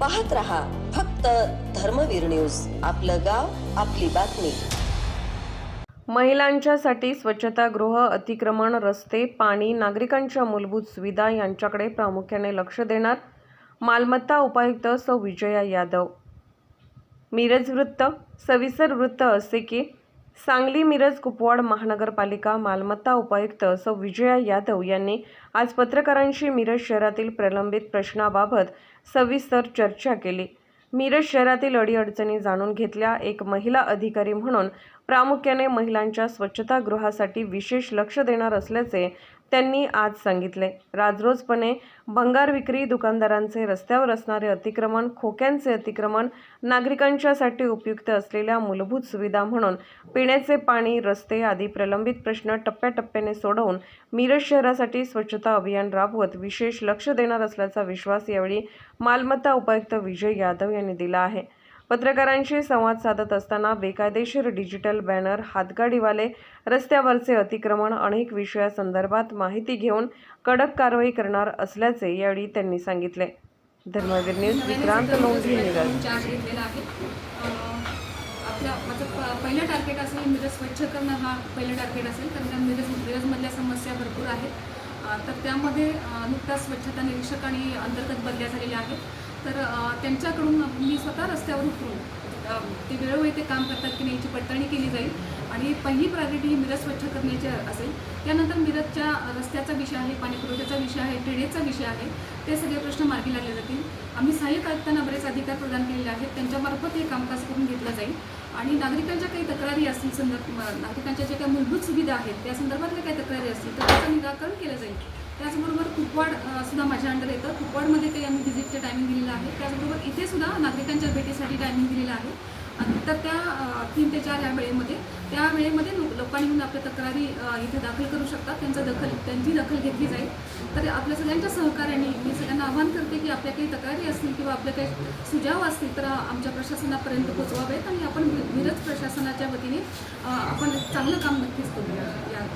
पाहत रहा फक्त धर्मवीर न्यूज. आपलं गाव आपली बातमी. महिलांच्यासाठी स्वच्छतागृह अतिक्रमण रस्ते पाणी नागरिकांच्या मूलभूत सुविधा यांच्याकडे प्रामुख्याने लक्ष देणार मालमत्ता उपायुक्त सौ. विजया यादव. मिरज वृत्त सविस्तर वृत्त असे की सांगली मिरज कुपवाड महानगरपालिका मालमत्ता उपायुक्त सौ विजया यादव यांनी आज पत्रकारांशी मिरज शहरातील प्रलंबित प्रश्नाबाबत सविस्तर चर्चा केली. मिरज शहरातील अडीअडचणी जाणून घेतल्या. एक महिला अधिकारी म्हणून प्रामुख्याने महिलांच्या स्वच्छतागृहासाठी विशेष लक्ष देणार असल्याचे त्यांनी आज सांगितले. राजरोजपणे भंगार विक्री दुकानदारांचे रस्त्यावर असणारे अतिक्रमण खोक्यांचे अतिक्रमण नागरिकांच्यासाठी उपयुक्त असलेल्या मूलभूत सुविधा म्हणून पिण्याचे पाणी रस्ते आदी प्रलंबित प्रश्न टप्प्याटप्प्याने सोडवून मिरज शहरासाठी स्वच्छता अभियान राबवत विशेष लक्ष देणार असल्याचा विश्वास यावेळी मालमत्ता उपायुक्त विजय यादव यांनी दिला आहे. पत्रकारांशी संवाद साधत असताना बेकायदेशीर डिजिटल बॅनर हातगाडीवाले रस्त्यावरचे अतिक्रमण अनेक विषयासंदर्भात माहिती घेऊन कडक कारवाई करणार असल्याचे यावेळी त्यांनी सांगितले. धर्मवीर न्यूज विक्रांत लोंढे मिरज माझं प- पहिलं टार्गेट असेल मिरज स्वच्छ करणं हा पहिलं टार्गेट असेल. कारण त्या मिरज मिरजमधल्या समस्या भरपूर आहेत. तर त्यामध्ये नुकताच स्वच्छता निरीक्षक आणि अंतर्गत बदल्या झालेल्या आहेत. तर त्यांच्याकडून मी स्वतः रस्त्यावर उतरून ते वेळोवेळी ते काम करतात की नाही याची पडताळणी केली जाईल. आणि पहिली प्रायोरिटी ही मिरज स्वच्छ करण्याची असेल. त्यानंतर मिरजच्या रस्त्याचा विषय आहे पाणीपुरवठ्याचा विषय आहे ड्रेनेजचा विषय आहे ते सगळे प्रश्न मार्गी लागले जातील. आम्ही सहाय्यक आयुक्तांना बरेच अधिकार प्रदान केलेले आहेत. त्यांच्यामार्फत हे कामकाज करून घेतलं जाईल. आणि नागरिकांच्या काही तक्रारी असतील संदर्भ नागरिकांच्या ज्या काही मूलभूत सुविधा आहेत त्या संदर्भातल्या काही तक्रारी असतील तर त्याचं निराकरण केलं जाईल. त्याचबरोबर कुपवाड सुद्धा माझ्या अंडर येतं. कुपवाडमध्ये काही आम्ही व्हिजिटचं टायमिंग दिलेलं आहे. त्याचबरोबर इथे सुद्धा नागरिकांच्या भेटीसाठी टायमिंग दिलेलं आहे. आणि तर त्या तीन ते चार या वेळेमध्ये त्या वेळेमध्ये लोक लोकांनी येऊन आपल्या तक्रारी इथे दाखल करू शकतात. त्यांचा दखल त्यांची दखल घेतली जाईल. तर आपल्या सगळ्यांच्या सहकार्याने मी सगळ्यांना आवाहन करते की आपल्या काही तक्रारी असतील किंवा आपल्या काही सुझाव असतील तर आमच्या प्रशासनापर्यंत पोचवावेत आणि आपण मिरज प्रशासनाच्या वतीने आपण चांगलं काम नक्कीच करूया या